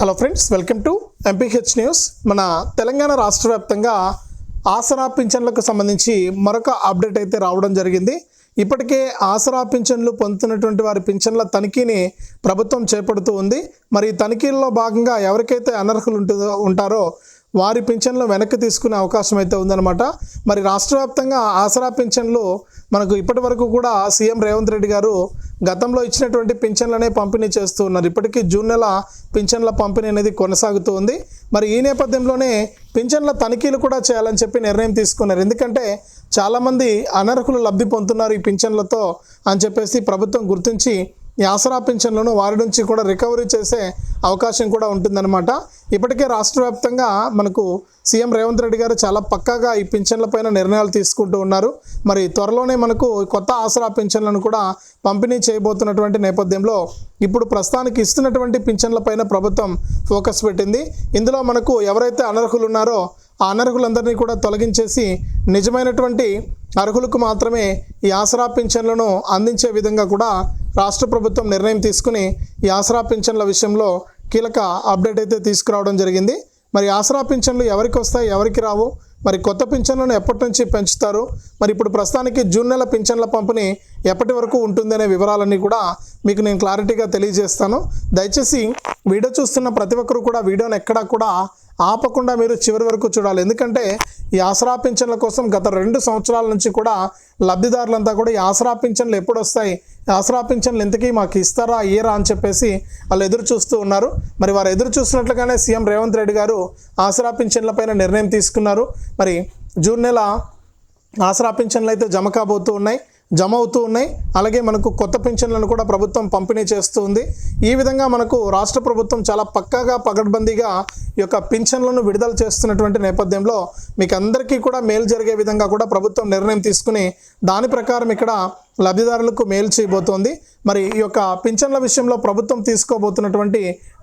Hello friends welcome to M P H news మన తెలంగాణ రాష్ట్ర వ్యాప్తంగా ఆసరా పింఛన్లకు సంబంధించి మరొక అప్డేట్ అయితే రావడం జరిగింది. ఇప్పటికే ఆసరా పింఛన్లు పొందుతున్నటువంటి వారి పింఛన్ల తనిఖీని ప్రభుత్వం చేపడుతూ ఉంది. మరి తనిఖీల్లో భాగంగా ఎవరికైతే అనర్హులు ఉంటుందో ఉంటారో వారి పింఛన్లు వెనక్కి తీసుకునే అవకాశం అయితే ఉందన్నమాట. మరి రాష్ట్ర వ్యాప్తంగా ఆసరా పింఛన్లు మనకు ఇప్పటి వరకు కూడా సీఎం రేవంత్ రెడ్డి గారు గతంలో ఇచ్చినటువంటి పింఛన్లనే పంపిణీ చేస్తూ ఉన్నారు. ఇప్పటికీ జూన్ నెల పింఛన్ల పంపిణీ అనేది కొనసాగుతూ ఉంది. మరి ఈ నేపథ్యంలోనే పింఛన్ల తనిఖీలు కూడా చేయాలని చెప్పి నిర్ణయం తీసుకున్నారు. ఎందుకంటే చాలామంది అనర్హులు లబ్ధి పొందుతున్నారు ఈ పింఛన్లతో అని చెప్పేసి ప్రభుత్వం గుర్తించి ఈ ఆసరా పింఛన్లను వారి నుంచి కూడా రికవరీ చేసే అవకాశం కూడా ఉంటుందన్నమాట. ఇప్పటికే రాష్ట్ర వ్యాప్తంగా మనకు సీఎం రేవంత్ రెడ్డి గారు చాలా పక్కాగా ఈ పింఛన్లపైన నిర్ణయాలు తీసుకుంటూ ఉన్నారు. మరి త్వరలోనే మనకు కొత్త ఆసరా పింఛన్లను కూడా పంపిణీ చేయబోతున్నటువంటి నేపథ్యంలో ఇప్పుడు ప్రస్తుతానికి ఇస్తున్నటువంటి పింఛన్లపైన ప్రభుత్వం ఫోకస్ పెట్టింది. ఇందులో మనకు ఎవరైతే అనర్హులు ఉన్నారో ఆ అనర్హులందరినీ కూడా తొలగించేసి నిజమైనటువంటి అర్హులకు మాత్రమే ఈ ఆసరా పింఛన్లను అందించే విధంగా కూడా రాష్ట్ర ప్రభుత్వం నిర్ణయం తీసుకుని ఈ ఆసరా పింఛన్ల విషయంలో కీలక అప్డేట్ అయితే తీసుకురావడం జరిగింది. మరి ఆసరా పింఛన్లు ఎవరికి వస్తాయి ఎవరికి రావు? మరి కొత్త పింఛన్లను ఎప్పటి నుంచి పెంచుతారు? మరి ఇప్పుడు ప్రస్తుతానికి జూన్ నెల పింఛన్ల పంపిణీ ఎప్పటి వరకు ఉంటుందనే వివరాలన్నీ కూడా మీకు నేను క్లారిటీగా తెలియజేస్తాను. దయచేసి వీడియో చూస్తున్న ప్రతి ఒక్కరు కూడా వీడియోని ఎక్కడా కూడా ఆపకుండా మీరు చివరి వరకు చూడాలి. ఎందుకంటే ఈ ఆసరా పింఛన్ల కోసం గత రెండు సంవత్సరాల నుంచి కూడా లబ్ధిదారులంతా కూడా ఈ ఆసరా పింఛన్లు ఎప్పుడు వస్తాయి? ఆసరా పింఛన్లు ఎంతకీ మాకు ఇస్తారా ఇయ్యరా అని చెప్పేసి వాళ్ళు ఎదురు చూస్తూ ఉన్నారు. మరి వారు ఎదురు చూస్తున్నట్లుగానే సీఎం రేవంత్ రెడ్డి గారు ఆసరా పింఛన్లపైన నిర్ణయం తీసుకున్నారు. మరి జూన్ నెల ఆసరా పింఛన్లు అయితే జమ కాబోతూ ఉన్నాయి. జమ అవుతూ ఉన్నాయి. అలాగే మనకు కొత్త పెన్షన్లను కూడా ప్రభుత్వం పంపిణీ చేస్తూ ఉంది ఈ విధంగా మనకు రాష్ట్ర ప్రభుత్వం చాలా పక్కాగా పగడ్బందీగా ఈ యొక్క పింఛన్లను విడుదల చేస్తున్నటువంటి నేపథ్యంలో మీకు అందరికీ కూడా మేలు జరిగే విధంగా కూడా ప్రభుత్వం నిర్ణయం తీసుకుని దాని ప్రకారం ఇక్కడ లబ్ధిదారులకు మేలు చేయబోతోంది. మరి ఈ యొక్క పింఛన్ల విషయంలో ప్రభుత్వం తీసుకోబోతున్నటువంటి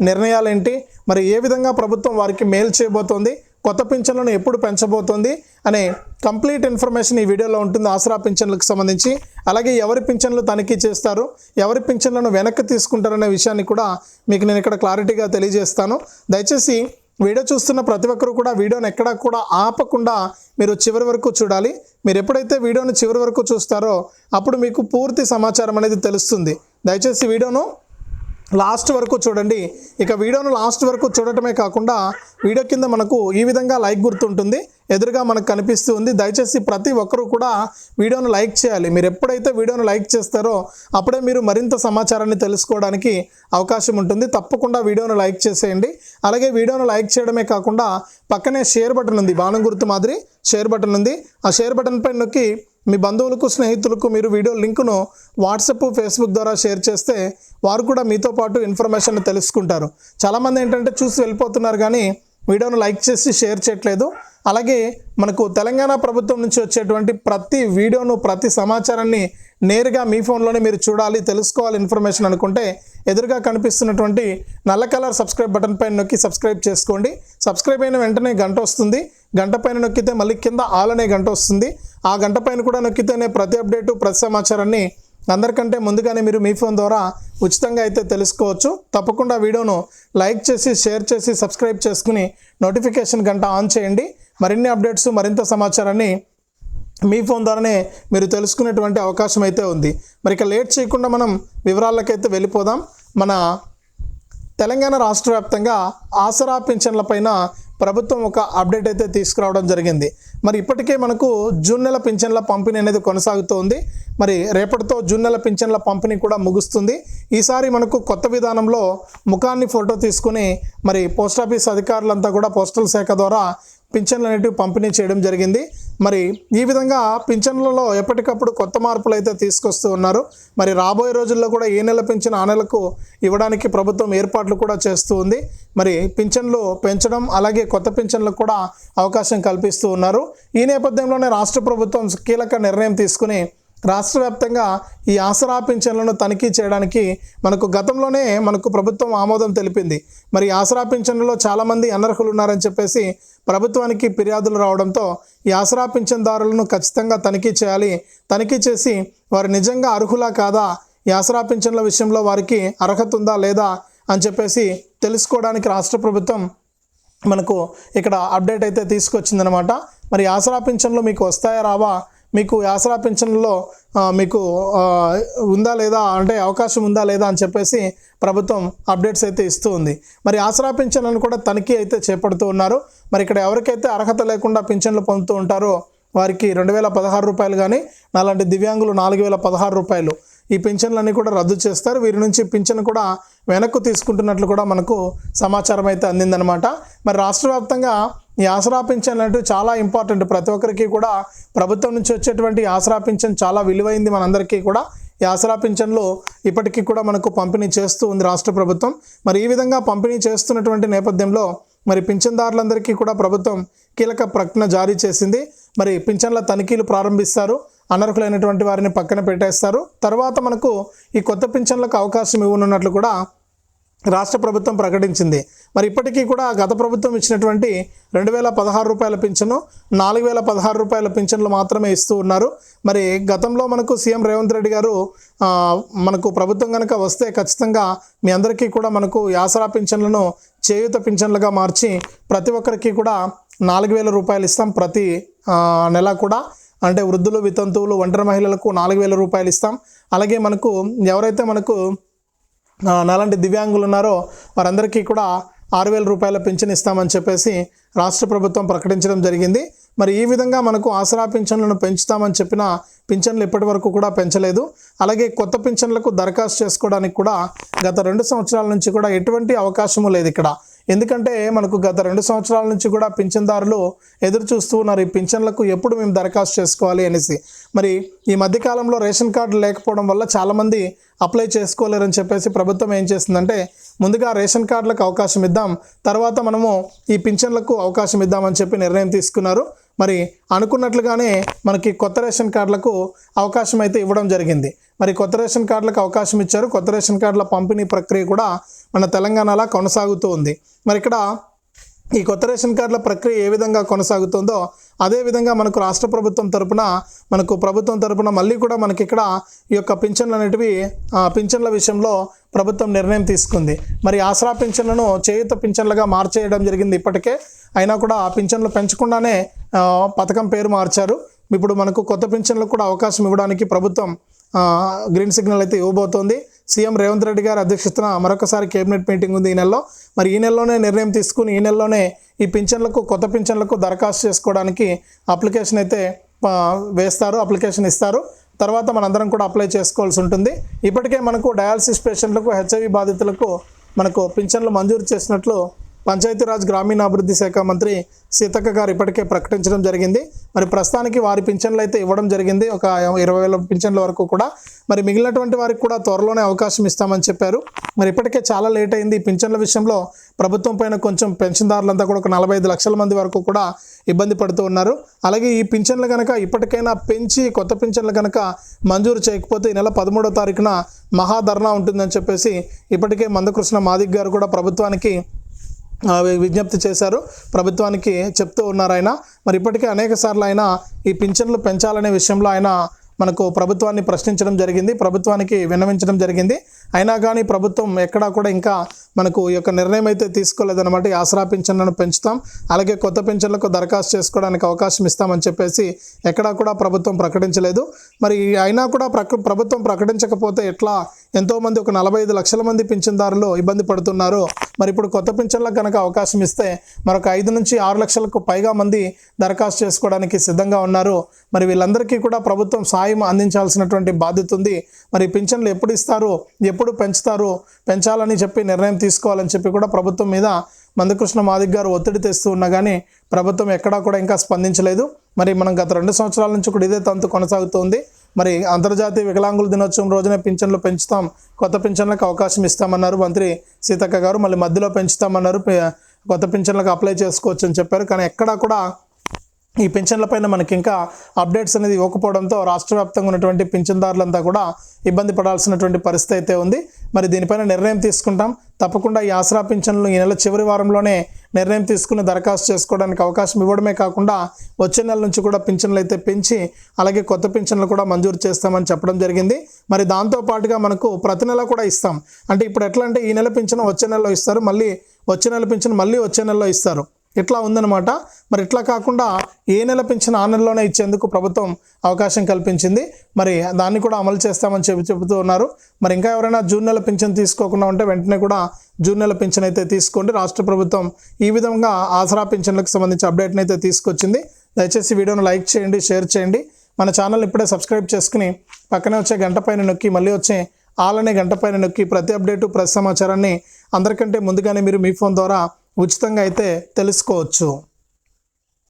నిర్ణయాలు ఏంటి మరి ఏ విధంగా ప్రభుత్వం వారికి మేలు చేయబోతోంది? కొత్త పింఛన్లను ఎప్పుడు పెంచబోతోంది అనే కంప్లీట్ ఇన్ఫర్మేషన్ ఈ వీడియోలో ఉంటుంది. ఆసరా పింఛన్లకు సంబంధించి. అలాగే ఎవరి పింఛన్లు తనిఖీ చేస్తారు ఎవరి పింఛన్లను వెనక్కి తీసుకుంటారనే విషయాన్ని కూడా మీకు నేను ఇక్కడ క్లారిటీగా తెలియజేస్తాను. దయచేసి వీడియో చూస్తున్న ప్రతి ఒక్కరు కూడా వీడియోని ఎక్కడా కూడా ఆపకుండా మీరు చివరి వరకు చూడాలి. మీరు ఎప్పుడైతే వీడియోని చివరి వరకు చూస్తారో అప్పుడు మీకు పూర్తి సమాచారం అనేది తెలుస్తుంది. దయచేసి వీడియోను లాస్ట్ వరకు చూడండి. ఇక వీడియోను లాస్ట్ వరకు చూడటమే కాకుండా వీడియో కింద మనకు ఈ విధంగా లైక్ గుర్తుంటుంది. ఎదురుగా మనకు కనిపిస్తూ ఉంది దయచేసి ప్రతి ఒక్కరూ కూడా వీడియోను లైక్ చేయాలి. మీరు ఎప్పుడైతే వీడియోను లైక్ చేస్తారో అప్పుడే మీరు మరింత సమాచారాన్ని తెలుసుకోవడానికి అవకాశం ఉంటుంది. తప్పకుండా వీడియోను లైక్ చేసేయండి. అలాగే వీడియోను లైక్ చేయడమే కాకుండా పక్కనే షేర్ బటన్ ఉంది. బాణం గుర్తు మాదిరి షేర్ బటన్ ఉంది. ఆ షేర్ బటన్ పై నొక్కి మీ బంధువులకు స్నేహితులకు మీరు వీడియో లింకును వాట్సాప్ ఫేస్బుక్ ద్వారా షేర్ చేస్తే వారు కూడా మీతో పాటు ఇన్ఫర్మేషన్ తెలుసుకుంటారు. చాలామంది ఏంటంటే చూసి వెళ్ళిపోతున్నారు కానీ వీడియోను లైక్ చేసి షేర్ చేయట్లేదు. అలాగే మనకు తెలంగాణ ప్రభుత్వం నుంచి వచ్చేటువంటి ప్రతి వీడియోను ప్రతి సమాచారాన్ని నేరుగా మీ ఫోన్లోనే మీరు చూడాలి తెలుసుకోవాలి ఇన్ఫర్మేషన్ అనుకుంటే ఎదురుగా కనిపిస్తున్నటువంటి నల్ల కలర్ సబ్స్క్రైబ్ బటన్ పైన నొక్కి సబ్స్క్రైబ్ చేసుకోండి. సబ్స్క్రైబ్ అయిన వెంటనే గంట వస్తుంది. గంట పైన నొక్కితే మళ్ళీ కింద ఆల్ అనే గంట వస్తుంది. ఆ గంట పైన కూడా నొక్కితేనే ప్రతి అప్డేటు ప్రతి సమాచారాన్ని అందరికంటే ముందుగానే మీరు మీ ఫోన్ ద్వారా ఉచితంగా అయితే తెలుసుకోవచ్చు. తప్పకుండా వీడియోను లైక్ చేసి షేర్ చేసి సబ్స్క్రైబ్ చేసుకుని నోటిఫికేషన్ గంట ఆన్ చేయండి. మరిన్ని అప్డేట్స్ మరింత సమాచారాన్ని మీ ఫోన్ ద్వారానే మీరు తెలుసుకునేటువంటి అవకాశం అయితే ఉంది. మరి ఇక లేట్ చేయకుండా మనం వివరాలకైతే వెళ్ళిపోదాం. మన తెలంగాణ రాష్ట్ర వ్యాప్తంగా ఆసరా పింఛన్లపైన ప్రభుత్వం ఒక అప్డేట్ అయితే తీసుకురావడం జరిగింది. మరి ఇప్పటికే మనకు జూన్ నెల పింఛన్ల పంపిణీ అనేది కొనసాగుతోంది. మరి రేపటితో జూన్ నెల పింఛన్ల పంపిణీ కూడా ముగుస్తుంది. ఈసారి మనకు కొత్త విధానంలో ముఖాన్ని ఫోటో తీసుకుని మరి పోస్ట్ ఆఫీస్ అధికారులంతా కూడా పోస్టల్ శాఖ ద్వారా పింఛన్లు అనేటివి పంపిణీ చేయడం జరిగింది. మరి ఈ విధంగా పింఛన్లలో ఎప్పటికప్పుడు కొత్త మార్పులు అయితే తీసుకొస్తూ ఉన్నారు. మరి రాబోయే రోజుల్లో కూడా ఏ నెల పింఛన్ ఆ నెలకు ఇవ్వడానికి ప్రభుత్వం ఏర్పాట్లు కూడా చేస్తూ ఉంది. మరి పింఛన్లు పెంచడం అలాగే కొత్త పింఛన్లకు కూడా అవకాశం కల్పిస్తూ ఉన్నారు. ఈ నేపథ్యంలోనే రాష్ట్ర ప్రభుత్వం కీలక నిర్ణయం తీసుకుని రాష్ట్ర వ్యాప్తంగా ఈ ఆసరా పింఛన్లను తనిఖీ చేయడానికి మనకు గతంలోనే మనకు ప్రభుత్వం ఆమోదం తెలిపింది. మరి ఆసరా పింఛన్లలో చాలామంది అనర్హులు ఉన్నారని చెప్పేసి ప్రభుత్వానికి ఫిర్యాదులు రావడంతో ఈ ఆసరా పింఛన్దారులను ఖచ్చితంగా తనిఖీ చేయాలి. తనిఖీ చేసి వారు నిజంగా అర్హులా కాదా? ఈ ఆసరా పింఛన్ల విషయంలో వారికి అర్హత ఉందా లేదా? అని చెప్పేసి తెలుసుకోవడానికి రాష్ట్ర ప్రభుత్వం మనకు ఇక్కడ అప్డేట్ అయితే తీసుకొచ్చిందనమాట మరి ఆసరా పింఛన్లు మీకు వస్తాయా రావా? మీకు ఆసరా పింఛన్లో మీకు ఉందా లేదా అంటే అవకాశం ఉందా లేదా అని చెప్పేసి ప్రభుత్వం అప్డేట్స్ అయితే ఇస్తూ ఉంది. మరి ఆసరా పింఛన్లను కూడా తనిఖీ అయితే చేపడుతూ ఉన్నారు. మరి ఇక్కడ ఎవరికైతే అర్హత లేకుండా పింఛన్లు పొందుతూ ఉంటారో వారికి రెండు వేల పదహారు రూపాయలు కానీ నాలాంటి దివ్యాంగులు నాలుగు వేల పదహారు రూపాయలు ఈ పింఛన్లన్నీ కూడా రద్దు చేస్తారు. వీరి నుంచి పింఛన్ కూడా వెనక్కు తీసుకుంటున్నట్లు కూడా మనకు సమాచారం అయితే అందిందనమాట మరి రాష్ట్ర వ్యాప్తంగా ఈ ఆసరా పింఛన్ అంటూ చాలా ఇంపార్టెంట్. ప్రతి ఒక్కరికి కూడా ప్రభుత్వం నుంచి వచ్చేటువంటి ఈ ఆసరా పింఛన్ చాలా విలువైంది మనందరికీ కూడా. ఈ ఆసరా పింఛన్లు ఇప్పటికీ కూడా మనకు పంపిణీ చేస్తూ ఉంది రాష్ట్ర ప్రభుత్వం. మరి ఈ విధంగా పంపిణీ చేస్తున్నటువంటి నేపథ్యంలో మరి పింఛన్దారులందరికీ కూడా ప్రభుత్వం కీలక ప్రకటన జారీ చేసింది. మరి పింఛన్ల తనిఖీలు ప్రారంభిస్తారు. అనర్హులైనటువంటి వారిని పక్కన పెట్టేస్తారు. తర్వాత మనకు ఈ కొత్త పింఛన్లకు అవకాశం ఇవ్వనున్నట్లు కూడా రాష్ట్ర ప్రభుత్వం ప్రకటించింది. మరి ఇప్పటికీ కూడా గత ప్రభుత్వం ఇచ్చినటువంటి రెండు వేల పదహారు రూపాయల పింఛను నాలుగు వేల పదహారు రూపాయల పింఛన్లు మాత్రమే ఇస్తూ ఉన్నారు. మరి గతంలో మనకు సీఎం రేవంత్ రెడ్డి గారు మనకు ప్రభుత్వం కనుక వస్తే ఖచ్చితంగా మీ అందరికీ కూడా మనకు యాసరా పింఛన్లను చేయూత పింఛన్లుగా మార్చి ప్రతి ఒక్కరికి కూడా నాలుగు వేల రూపాయలు ఇస్తాం ప్రతి నెల కూడా. అంటే వృద్ధులు వితంతువులు ఒంటరి మహిళలకు నాలుగు వేల రూపాయలు ఇస్తాం. అలాగే మనకు ఎవరైతే మనకు ఆ, నాలాంటి దివ్యాంగులు ఉన్నారో వారందరికీ కూడా ఆరు వేల రూపాయల పింఛన్ ఇస్తామని చెప్పేసి రాష్ట్ర ప్రభుత్వం ప్రకటించడం జరిగింది. మరి ఈ విధంగా మనకు ఆసరా పింఛన్లను పెంచుతామని చెప్పిన పింఛన్లు ఇప్పటి వరకు కూడా పెంచలేదు. అలాగే కొత్త పింఛన్లకు దరఖాస్తు చేసుకోవడానికి కూడా గత రెండు సంవత్సరాల నుంచి కూడా ఎటువంటి అవకాశము లేదు ఇక్కడ. ఎందుకంటే మనకు గత రెండు సంవత్సరాల నుంచి కూడా పింఛన్దారులు ఎదురు చూస్తూ ఉన్నారు. ఈ పింఛన్లకు ఎప్పుడు మేము దరఖాస్తు చేసుకోవాలి అనేసి. మరి ఈ మధ్యకాలంలో రేషన్ కార్డు లేకపోవడం వల్ల చాలామంది అప్లై చేసుకోలేరని చెప్పేసి ప్రభుత్వం ఏం చేస్తుందంటే ముందుగా రేషన్ కార్డులకు అవకాశం ఇద్దాం తర్వాత మనము ఈ పింఛన్లకు అవకాశం ఇద్దామని చెప్పి నిర్ణయం తీసుకున్నారు. మరి అనుకున్నట్లుగానే మనకి కొత్త రేషన్ కార్డులకు అవకాశం అయితే ఇవ్వడం జరిగింది. మరి కొత్త రేషన్ కార్డులకు అవకాశం ఇచ్చారు. కొత్త రేషన్ కార్డుల పంపిణీ ప్రక్రియ కూడా మన తెలంగాణలో కొనసాగుతూ ఉంది. మరి ఇక్కడ ఈ కొత్త రేషన్ కార్డుల ప్రక్రియ ఏ విధంగా కొనసాగుతుందో అదే విధంగా మనకు రాష్ట్ర ప్రభుత్వం తరపున మనకు ప్రభుత్వం తరపున మళ్ళీ కూడా మనకి ఇక్కడ ఈ యొక్క పింఛన్లు అనేటివి ఆ, పింఛన్ల విషయంలో ప్రభుత్వం నిర్ణయం తీసుకుంది. మరి ఆసరా పింఛన్లను చేయుత పింఛన్లుగా మార్చేయడం జరిగింది ఇప్పటికే. అయినా కూడా ఆ పింఛన్లు పెంచకుండానే పథకం పేరు మార్చారు. ఇప్పుడు మనకు కొత్త పింఛన్లకు కూడా అవకాశం ఇవ్వడానికి ప్రభుత్వం గ్రీన్ సిగ్నల్ అయితే ఇవ్వబోతోంది. సీఎం రేవంత్ రెడ్డి గారి అధ్యక్షతన మరొకసారి కేబినెట్ మీటింగ్ ఉంది ఈ నెలలో. మరి ఈ నెలలోనే నిర్ణయం తీసుకుని ఈ నెలలోనే ఈ పింఛన్లకు కొత్త పింఛన్లకు దరఖాస్తు చేసుకోవడానికి అప్లికేషన్ అయితే వేస్తారు అప్లికేషన్ ఇస్తారు. తర్వాత మనందరం కూడా అప్లై చేసుకోవాల్సి ఉంటుంది. ఇప్పటికే మనకు డయాలసిస్ పేషెంట్లకు హెచ్ఐవి బాధితులకు మనకు పింఛన్లు మంజూరు చేసినట్లు పంచాయతీరాజ్ గ్రామీణాభివృద్ధి శాఖ మంత్రి సీతక్క గారు ఇప్పటికే ప్రకటించడం జరిగింది. మరి ప్రస్తుతానికి వారి పింఛన్లు అయితే ఇవ్వడం జరిగింది. ఒక ఇరవై వేల పింఛన్ల వరకు కూడా. మరి మిగిలినటువంటి వారికి కూడా త్వరలోనే అవకాశం ఇస్తామని చెప్పారు. మరి ఇప్పటికే చాలా లేట్ అయింది. ఈ పింఛన్ల విషయంలో ప్రభుత్వం పైన కొంచెం పెన్షన్దారులంతా కూడా ఒక నలభై ఐదు లక్షల మంది వరకు కూడా ఇబ్బంది పడుతూ ఉన్నారు. అలాగే ఈ పింఛన్లు కనుక ఇప్పటికైనా పెంచి కొత్త పింఛన్లు కనుక మంజూరు చేయకపోతే ఈ నెల పదమూడో తారీఖున మహాధర్నా ఉంటుందని చెప్పేసి ఇప్పటికే మందకృష్ణ మాదిక్ గారు కూడా ప్రభుత్వానికి విజ్ఞప్తి చేశారు. ప్రభుత్వానికి చెప్తూ ఉన్నారు ఆయన. మరి ఇప్పటికే అనేక సార్లు ఆయన ఈ పింఛన్లు పెంచాలనే విషయంలో ఆయన మనకు ప్రభుత్వాన్ని ప్రశ్నించడం జరిగింది. ప్రభుత్వానికి విన్నవించడం జరిగింది. అయినా కానీ ప్రభుత్వం ఎక్కడా కూడా ఇంకా మనకు ఈ యొక్క నిర్ణయం అయితే తీసుకోలేదన్నమాట. ఈ ఆసరా పింఛన్లను పెంచుతాం. అలాగే కొత్త పింఛన్లకు దరఖాస్తు చేసుకోవడానికి అవకాశం ఇస్తామని చెప్పేసి ఎక్కడా కూడా ప్రభుత్వం ప్రకటించలేదు. మరి అయినా కూడా ప్రక ప్రభుత్వం ప్రకటించకపోతే ఎట్లా? ఎంతోమంది ఒక నలభై ఐదు లక్షల మంది పింఛన్దారులు ఇబ్బంది పడుతున్నారు. మరి ఇప్పుడు కొత్త పింఛన్లకు కనుక అవకాశం ఇస్తే మరొక ఐదు నుంచి ఆరు లక్షలకు పైగా మంది దరఖాస్తు చేసుకోవడానికి సిద్ధంగా ఉన్నారు. మరి వీళ్ళందరికీ కూడా ప్రభుత్వం సాయం అందించాల్సినటువంటి బాధ్యత ఉంది. మరి పింఛన్లు ఎప్పుడు ఇస్తారు? ఎప్పుడు పెంచుతారు? పెంచాలని చెప్పి నిర్ణయం తీసుకోవాలని చెప్పి కూడా ప్రభుత్వం మీద మందకృష్ణ మాదిక్ గారు ఒత్తిడి తెస్తూ ఉన్నా కానీ ప్రభుత్వం ఎక్కడా కూడా ఇంకా స్పందించలేదు. మరి మనం గత రెండు సంవత్సరాల నుంచి కూడా ఇదే తంతు కొనసాగుతోంది. మరి అంతర్జాతీయ వికలాంగుల దినోత్సవం రోజునే పింఛన్లు పెంచుతాం కొత్త పింఛన్లకు అవకాశం ఇస్తామన్నారు మంత్రి సీతక్క గారు. మళ్ళీ మధ్యలో పెంచుతామన్నారు కొత్త పింఛన్లకు అప్లై చేసుకోవచ్చు అని చెప్పారు. కానీ ఎక్కడా కూడా ఈ పింఛన్లపైన మనకి ఇంకా అప్డేట్స్ అనేది ఇవ్వకపోవడంతో రాష్ట్ర వ్యాప్తంగా ఉన్నటువంటి పింఛన్దారులంతా కూడా ఇబ్బంది పడాల్సినటువంటి పరిస్థితి అయితే ఉంది. మరి దీనిపైన నిర్ణయం తీసుకుంటాం. తప్పకుండా ఈ ఆసరా పింఛన్లు ఈ నెల చివరి వారంలోనే నిర్ణయం తీసుకుని దరఖాస్తు చేసుకోవడానికి అవకాశం ఇవ్వడమే కాకుండా వచ్చే నెల నుంచి కూడా పింఛన్లు అయితే పెంచి అలాగే కొత్త పింఛన్లు కూడా మంజూరు చేస్తామని చెప్పడం జరిగింది. మరి దాంతో పాటుగా మనకు ప్రతి నెల కూడా ఇస్తాం. అంటే ఇప్పుడు ఎట్లా అంటే ఈ నెల పింఛను వచ్చే నెలలో ఇస్తారు మళ్ళీ వచ్చే నెల పింఛను మళ్ళీ వచ్చే నెలలో ఇస్తారు. ఇట్లా ఉందన్నమాట. మరి ఇట్లా కాకుండా ఏ నెల పెంచిన ఆ నెలలోనే ఇచ్చేందుకు ప్రభుత్వం అవకాశం కల్పించింది. మరి దాన్ని కూడా అమలు చేస్తామని చెప్పి చెబుతూ ఉన్నారు. మరి ఇంకా ఎవరైనా జూన్ నెల పింఛన్ తీసుకోకుండా ఉంటే వెంటనే కూడా జూన్ నెల పింఛన్ అయితే తీసుకోండి. రాష్ట్ర ప్రభుత్వం ఈ విధంగా ఆసరా పింఛన్లకు సంబంధించి అప్డేట్ని అయితే తీసుకొచ్చింది. దయచేసి వీడియోను లైక్ చేయండి షేర్ చేయండి. మన ఛానల్ ఇప్పుడే సబ్స్క్రైబ్ చేసుకుని పక్కనే వచ్చే గంట పైన నొక్కి మళ్ళీ వచ్చే ఆలనే గంట పైన నొక్కి ప్రతి అప్డేటు ప్రతి సమాచారాన్ని అందరికంటే ముందుగానే మీరు మీ ఫోన్ ద్వారా ఉచితంగా అయితే తెలుసుకోవచ్చు.